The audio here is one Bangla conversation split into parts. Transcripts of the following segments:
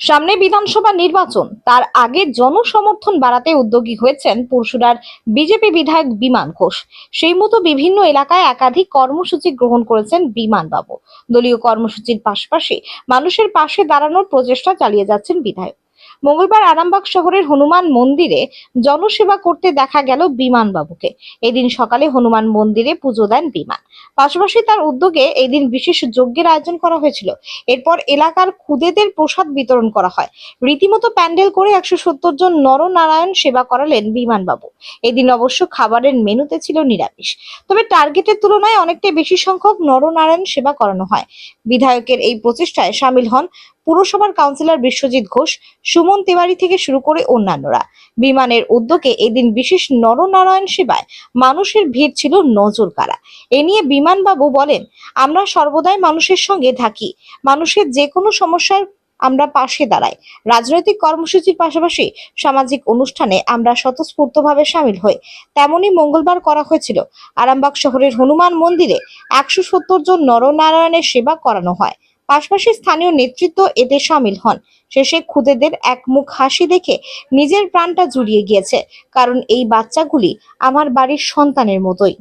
সামনে বিধানসভা নির্বাচন, তার আগে জনসমর্থন বাড়াতে উদ্যোগী হয়েছেন পরশুরার বিজেপি বিধায়ক বিমান ঘোষ। সেই মতো বিভিন্ন এলাকায় একাধিক কর্মসূচি গ্রহণ করেছেন বিমান বাবু দলীয় কর্মসূচির পাশাপাশি মানুষের পাশে দাঁড়ানোর প্রচেষ্টা চালিয়ে যাচ্ছেন বিধায়ক। মঙ্গলবার আরামবাগ শহরের হনুমান মন্দিরে জনসেবা করতে দেখা গেল বিমান বাবুকে এদিন সকালে হনুমান মন্দিরে পুজো দেন বিমান। পাশাপাশি তার উদ্যোগে এদিন বিশেষ যজ্ঞের আয়োজন করা হয়েছিল। এরপর এলাকার খুদেদের প্রসাদ বিতরণ করা হয়। রীতিমতো প্যান্ডেল করে একশো সত্তর জন নরনারায়ণ সেবা করালেন বিমান বাবু এদিন অবশ্য খাবারের মেনুতে ছিল নিরামিষ। তবে টার্গেটের তুলনায় অনেকটাই বেশি সংখ্যক নরনারায়ণ সেবা করানো হয়। বিধায়কের এই প্রচেষ্টায় সামিল হন পুরসভার কাউন্সিলর বিশ্বজিৎ ঘোষ, সুমন তিওয়ারি থেকে শুরু করে অন্যান্যরা। বিমানের উদ্যোগে এদিন বিশেষ নরনারায়ণ সেবায় মানুষের ভিড় ছিল নজর কাড়া এ নিয়ে বিমানবাবু বলেন, আমরা সর্বদাই মানুষের সঙ্গে থাকি। মানুষের যে কোনো সমস্যার আমরা পাশে দাঁড়াই। রাজনৈতিক কর্মসূচির পাশাপাশি সামাজিক অনুষ্ঠানে আমরা স্বতঃস্ফূর্তভাবে সামিল হই। তেমনই মঙ্গলবার করা হয়েছিল। আরামবাগ শহরের হনুমান মন্দিরে একশো সত্তর জন নরনারায়ণের সেবা করানো হয়। পাশাপাশি স্থানীয় নেতৃত্ব এতে সামিল হন। শেষে খুদেদের এক মুখ হাসি দেখে নিজের প্রাণটা জুড়িয়ে গিয়েছে। কারণ এই বাচ্চাগুলি আমার বাড়ির সন্তানের মতোই।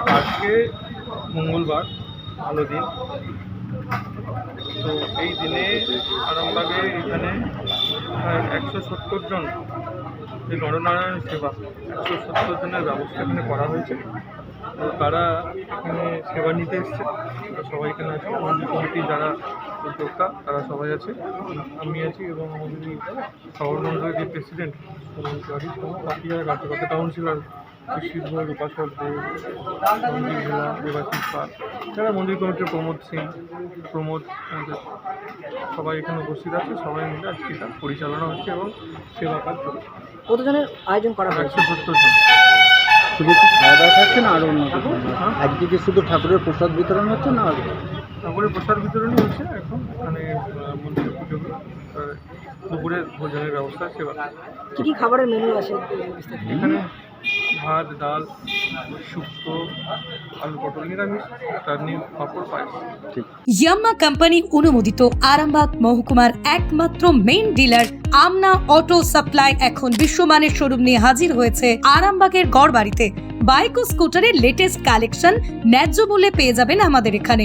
আমাদের মঙ্গলবার, ভালো দিন। তো এই দিনে আরামবাগে এখানে প্রায় একশো সত্তর জন যে নরনারায়ণ সেবা, একশো সত্তর জনের ব্যবস্থা এখানে করা হয়েছে। তো তারা এখানে সেবা নিতে এসছে। সবাই এখানে আছে। আমাদের কমিটি যারা উদ্যোক্তা, তারা সবাই আছে। আমি আছি এবং আমাদের শহর মন্ডলের যে প্রেসিডেন্ট যারা কার্যকর্তা কাউন্সিলর উপাসক দে মন্দির জেলা দেবাশিস পাল যারা মন্দির কমিটির প্রমোদ সিং প্রমোদ আমাদের সবাই এখানে উপস্থিত আছে সবাই মিলে আজকে তার পরিচালনা হচ্ছে এবং সেবা কাজ চলছে। কতজনের আয়োজন করা হয়েছে? একশো সত্তর জন। শুধু কি খাওয়া দাওয়া থাকছে না আরও অন্য কিছু? হ্যাঁ? আজকে কি শুধু ঠাকুরের প্রসাদ বিতরণ হচ্ছে না আরও? তারপরে প্রসাদ বিতরণী হচ্ছে এখন এখানে আহ, মন্দিরে পুজো করে দুপুরে ভোজনের ব্যবস্থা সেবা। কি কি খাবারের মেনু আছে? এখানে ভাত ডাল শুক্তো আলু পটল নিরামিষ চাটনি পাঁপড় পায়েস। ইয়াম্মা কোম্পানি অনুমোদিত আরামবাগ মহকুমার একমাত্র main dealer Amna auto supply এখন বিশ্বমানের শোরুম নিয়ে হাজির হয়েছে আরামবাগের গড়বাড়িতে। বাইক ও স্কুটারের লেটেস্ট কালেকশন ন্যায্য মূল্যে পেয়ে যাবেন আমাদের এখানে।